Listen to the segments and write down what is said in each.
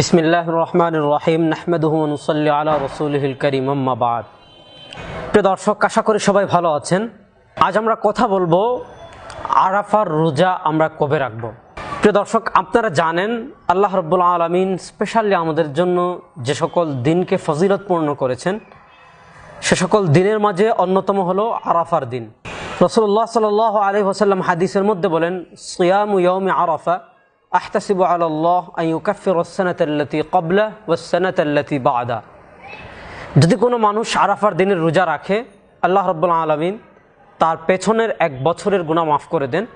বিসমিল্লাহ রহমান রহিম নাহমেদুহ নুসল্লি আলা রসুলহিল করিম আম্মাবাদ প্রিয় দর্শক, আশা করি সবাই ভালো আছেন। আজ আমরা কথা বলব আরাফার রোজা আমরা কবে রাখব? প্রিয় দর্শক, আপনারা জানেন, আল্লাহ রব্বুল আলমিন স্পেশালি আমাদের জন্য যে সকল দিনকে ফজিলতপূর্ণ করেছেন, সে সকল দিনের মাঝে অন্যতম হলো আরাফার দিন। রসুল্লাহ সাল আলী হোসাল্লাম হাদিসের মধ্যে বলেন, সিয়াম ইয়ম আরাফা। আহতাসিবু আল্লাহ আইউকাফির ওসানাতাল্লাতি কবলা ওসানাতাল্লাতি বাদা যদি কোনো মানুষ আরাফার দিনের রোজা রাখে, আল্লাহ রব্বুল্লা আলমিন তার পেছনের এক বছরের গুণা মাফ করে দেন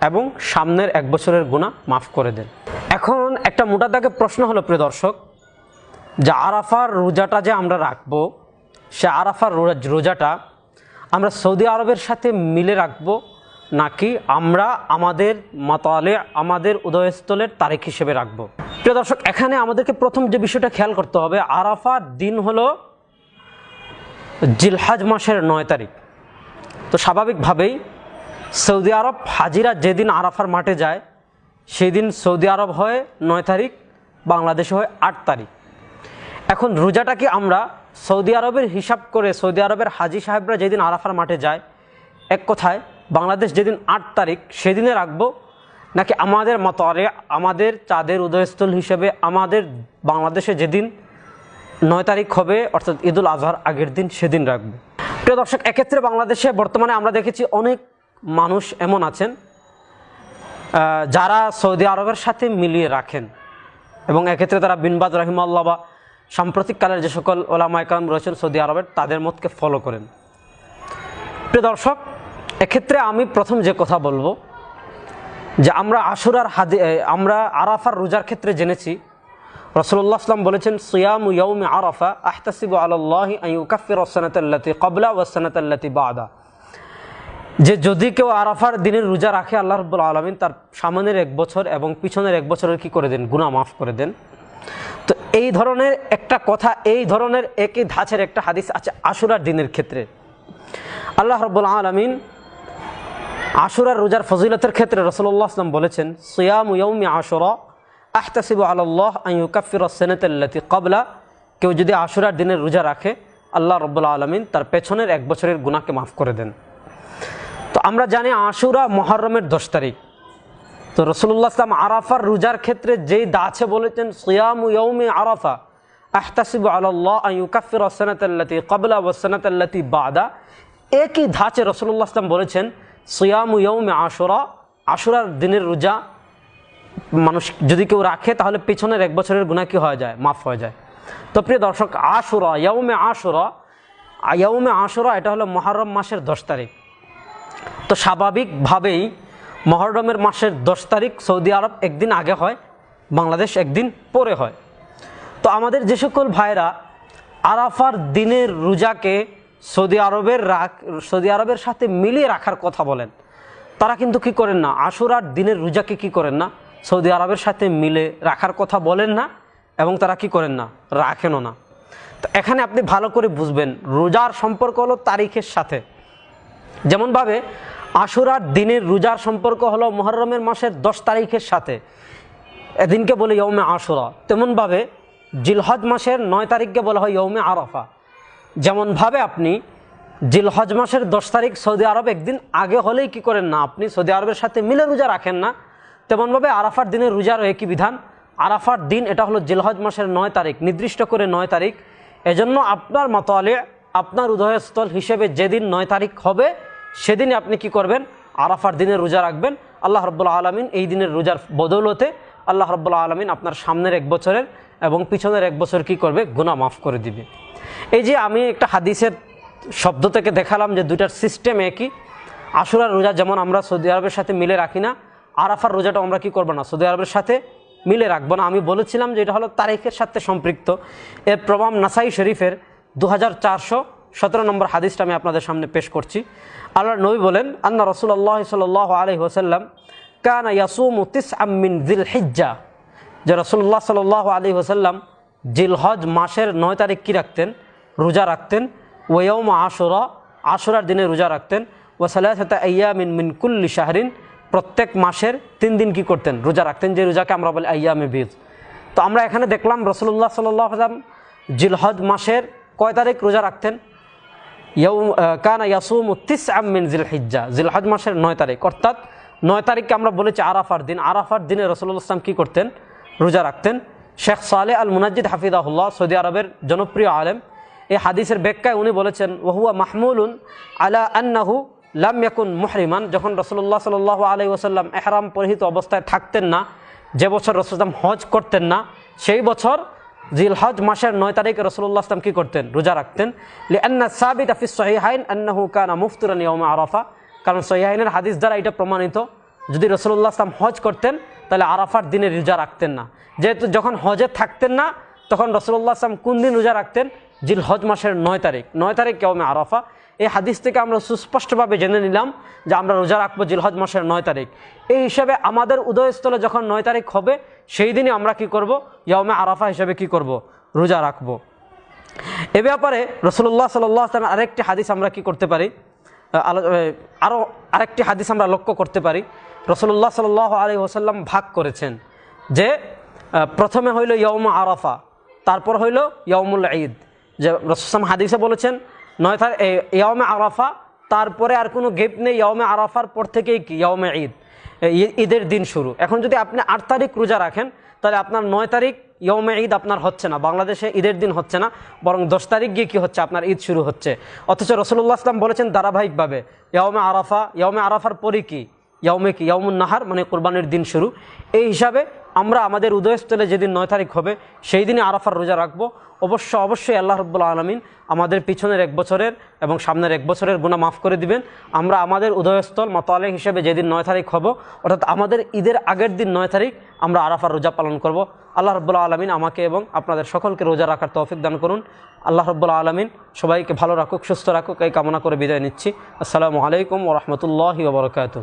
এবং সামনের এক বছরের গুণা মাফ করে দেন। এখন একটা মোটা দাগে প্রশ্ন হলো, প্রিয় দর্শক, যে আরাফার রোজাটা যে আমরা রাখব, সে আরাফার রোজা- রোজাটা আমরা সৌদি আরবের সাথে মিলে রাখব নাকি আমরা আমাদের মাতালে, আমাদের উদয়স্থলের তারিখ হিসেবে রাখব? প্রিয় দর্শক, এখানে আমাদেরকে প্রথম যে বিষয়টা খেয়াল করতে হবে, আরাফার দিন হলো জিলহাজ মাসের নয় তারিখ। তো স্বাভাবিকভাবেই সৌদি আরব হাজিরা যেদিন আরাফার মাঠে যায় সেই দিন সৌদি আরব হয় নয় তারিখ, বাংলাদেশে হয় আট তারিখ। এখন রোজাটা কি আমরা সৌদি আরবের হিসাব করে, সৌদি আরবের হাজি সাহেবরা যেদিন আরাফার মাঠে যায়, এক কথায় বাংলাদেশ যেদিন আট তারিখ, সেদিনে রাখব। নাকি আমাদের মতরে, আমাদের চাঁদের উদয়স্থল হিসেবে আমাদের বাংলাদেশে যেদিন নয় তারিখ হবে, অর্থাৎ ঈদুল আজহার আগের দিন সেদিন রাখব। প্রিয় দর্শক, এক্ষেত্রে বাংলাদেশে বর্তমানে আমরা দেখেছি অনেক মানুষ এমন আছেন যারা সৌদি আরবের সাথে মিলিয়ে রাখেন। এবং এক্ষেত্রে তারা বিনবাদ রহিমাল্লাহ বা সাম্প্রতিককালের যে সকল ওলামাইকাম রয়েছেন সৌদি আরবের, তাদের মতকে ফলো করেন। প্রিয় দর্শক এক্ষেত্রে আমি প্রথম যে কথা বলব, যে আমরা আশুরার হাদি আমরা আরাফার রোজার ক্ষেত্রে জেনেছি। রসুল্লাহ আসলাম বলেছেন, সিয়াম ইয়ৌম আরাফা আহতাসিব আল্লাহ ইউকাফির ওসানাতাল্লাতি কবলা ওসানাতাল্লাতি বাদা। যে যদি কেউ আরাফার দিনের রোজা রাখে, আল্লাহ রব্বুল আলমিন তার সামনের এক বছর এবং পিছনের এক বছরের কি করে দেন? গুনাহ মাফ করে দেন। তো এই ধরনের একটা কথা, এই ধরনের একই ধাঁচের একটা হাদিস আছে আশুরার দিনের ক্ষেত্রে। আল্লাহ রব্বুল আলমিন আশুরার রোজার ফজিলতের ক্ষেত্রে রসল্লাহ আসলাম বলেছেন, সিয়াম ইয়ৌমি আশুরা আহতাসিবু আল্লাহ আইউকাফির সেনেতাল্লাতি কবলা কেউ যদি আশুরার দিনের রোজা রাখে, আল্লাহ রব্বুল আলমিন তার পেছনের এক বছরের গুণাকে মাফ করে দেন। তো আমরা জানি আশুরা মহরমের দশ তারিখ। তো রসুল্লাহ আসলাম আরাফার রোজার ক্ষেত্রে যেই দাছে বলেছেন, সিয়াম ইয়ৌমি আরাফা আহতাসিবু আল্লাহ আইউকাফির ওসানাতাল্লাতি কবলা ওসানাতাল্লাতি বাদা। একই ধাঁচে রসুল্লাহ আসলাম বলেছেন সিয়াম ইয়ৌমে আশুরা, আশুরার দিনের রোজা মানুষ যদি কেউ রাখে, তাহলে পেছনের এক বছরের গুণা কি হয়ে যায়? মাফ হয়ে যায়। তো প্রিয় দর্শক, আশুরা ইয়ৌমে আশুরা ইয়ৌমে আশুরা এটা হলো মহরম মাসের দশ তারিখ। তো স্বাভাবিকভাবেই মহরমের মাসের দশ তারিখ সৌদি আরব একদিন আগে হয়, বাংলাদেশ একদিন পরে হয়। তো আমাদের যে সকল ভাইরা আরাফার দিনের রোজাকে সৌদি আরবের রাখ, সৌদি আরবের সাথে মিলিয়ে রাখার কথা বলেন। তারা কিন্তু কি করেন না? আশুরার দিনের রোজাকে কি করেন না? সৌদি আরবের সাথে মিলে রাখার কথা বলেন না এবং তারা কি করেন না? রাখেনও না। তো এখানে আপনি ভালো করে বুঝবেন, রোজার সম্পর্ক হলো তারিখের সাথে। যেমনভাবে আশুরার দিনের রোজার সম্পর্ক হলো মহরমের মাসের দশ তারিখের সাথে। এদিনকে বলে ইয়মে আশুরা। তেমনভাবে জিলহজ মাসের নয় তারিখকে বলা হয় ইয়মে আরাফা। যেমনভাবে আপনি জিলহজ মাসের দশ তারিখ সৌদি আরব একদিন আগে হলেই কি করেন না? আপনি সৌদি আরবের সাথে মিলে রোজা রাখেন না। তেমনভাবে আরাফার দিনের রোজার একই বিধান? আরাফার দিন এটা হলো জিলহজ মাসের নয় তারিখ, নির্দিষ্ট করে নয় তারিখ। এজন্য আপনার মতলে, আপনার উদয়স্থল হিসেবে যেদিন নয় তারিখ হবে সেদিনে আপনি কি করবেন? আরাফার দিনের রোজা রাখবেন। আল্লাহ রব্বুল্লা আলমিন এই দিনের রোজার বদৌলতে আল্লাহ রব্বুল্লা আলমিন আপনার সামনের এক বছরের এবং পিছনের এক বছর কি করবে? গুনাহ মাফ করে দিবে। এই যে আমি একটা হাদিসের শব্দ থেকে দেখালাম যে দুইটার সিস্টেম একই। আশুরার রোজা যেমন আমরা সৌদি আরবের সাথে মিলে রাখি না, আরাফার রোজাটা আমরা কি করব না, সৌদি আরবের সাথে মিলে রাখব না। আমি বলেছিলাম যে এটা হলো তারিখের সাথে সম্পৃক্ত। এর প্রভাব নাসাই শরীফের দু হাজার চারশো সতেরো নম্বর হাদিসটা আমি আপনাদের সামনে পেশ করছি। আল্লাহ নবী বলেন, আন্না রসুল্লাহ সাল আলহি ওসাল্লাম কানা ইয়াসুম তিস আমিন জিল হিজ্জা। যে রসুল্লাহ সাল আলী ওসাল্লাম জিলহজ মাসের নয় তারিখ কী রাখতেন? রোজা রাখতেন। ওয়ৌম আশুরা, আশুরার দিনে রোজা রাখতেন। ও সালাহতা মিন মিন কুল্লি শাহরিন, প্রত্যেক মাসের তিন দিন কি করতেন? রোজা রাখতেন, যে রোজাকে আমরা বলি আইয়ামে বীজ। তো আমরা এখানে দেখলাম রসুল্লাহ সাল্লাম জিলহদ মাসের কয় তারিখ রোজা রাখতেন? কানা ইয়াসুম তিস আমিন জিল হিজ্জা জিলহজ মাসের নয় তারিখ। অর্থাৎ নয় তারিখকে আমরা বলেছি আরাফার দিন। আরাফার দিনে রসুল্লাহ ইসলাম কী করতেন? রোজা রাখতেন। শেখ সালে আল মুনাজিদ হাফিদাহুল্লাহ সৌদি আরবের জনপ্রিয় আলেম। এই হাদিসের ব্যাখ্যায় উনি বলেছেন, ওহুয়া মাহমুলুন আলা আন্নাহু লাম ইয়াকুন মুহরিমান। যখন রসুল্লাহ সাল আলাই ওসাল্লাম এহরাম পরিহিত অবস্থায় থাকতেন না, যে বছর রসুলাম হজ করতেন না, সেই বছর জিলহজ মাসের নয় তারিখে রসুল্লাহ আসলাম কী করতেন? রোজা রাখতেন। লিআন্না সাবিত আফিস সহিহাইন আন্নাহু কানা মুফতুরান ইয়মা আরাফা। কারণ সহিহাইনের হাদিস দ্বারা এটা প্রমাণিত। যদি রসুল্লাহ আসলাম হজ করতেন তাহলে আরাফার দিনে রোজা রাখতেন না। যেহেতু যখন হজে থাকতেন না, তখন রসুল্লাহ আসলাম কোন দিন রোজা রাখতেন? জিল হজ মাসের নয় তারিখ। নয় তারিখ কেমন আরাফা। এই হাদিস থেকে আমরা সুস্পষ্টভাবে জেনে নিলাম যে আমরা রোজা রাখব জিলহজ মাসের নয় তারিখ। এই হিসাবে আমাদের উদয়স্থলে যখন নয় তারিখ হবে, সেই দিনই আমরা কি করব? ইয়মে আরাফা হিসাবে কি করব? রোজা রাখব। এ ব্যাপারে রসুল্লাহ সাল্লাহ আসলামের আরেকটি হাদিস আমরা কি করতে পারি? আরও আরেকটি হাদিস আমরা লক্ষ্য করতে পারি। রসুল্লাহ সাল আলী ওসাল্লাম ভাগ করেছেন যে প্রথমে হইল ইয়মা আরাফা, তারপর হইল ইয়মুল ঈদ। যে রসুলাম হাদিসে বলেছেন, নয় তার ইয়মে আরাফা, তারপরে আর কোনো গেপ নেই ইয়মে আরাফার পর থেকেই কি? ইয়মে ঈদ। ঈদের দিন শুরু। এখন যদি আপনি আট তারিখ রোজা রাখেন, তাহলে আপনার নয় তারিখ ইয়মে ঈদ আপনার হচ্ছে না, বাংলাদেশে ঈদের দিন হচ্ছে না, বরং দশ তারিখ গিয়ে কি হচ্ছে? আপনার ঈদ শুরু হচ্ছে। অথচ রসুল্লাহ আসলাম বলেছেন ধারাবাহিকভাবে ইয়মে আরাফা ইয়মে আরাফার পরে কি? ইয়মে কি? ইয়মুন নাহার মানে কোরবানির দিন শুরু। এই হিসাবে আমরা আমাদের উদয়স্থলে যেদিন নয় তারিখ হবে, সেই দিনে আরাফার রোজা রাখব। অবশ্য, অবশ্যই আল্লাহ রব্বুল্লা আলমিন আমাদের পিছনের এক বছরের এবং সামনের এক বছরের গুণা মাফ করে দিবেন। আমরা আমাদের উদয়স্থল, মতালে হিসেবে যেদিন নয় তারিখ হব, অর্থাৎ আমাদের ঈদের আগের দিন নয় তারিখ আমরা আরাফার রোজা পালন করব। আল্লাহ রব্বুল্লা আলমিন আমাকে এবং আপনাদের সকলকে রোজা রাখার তৌফিক দান করুন। আল্লাহ রব্বুল্লা আলমিন সবাইকে ভালো রাখুক, সুস্থ রাখুক, এই কামনা করে বিদায় নিচ্ছি। আসসালামু আলাইকুম ওরহমতুল্লাহি ওবরকাতু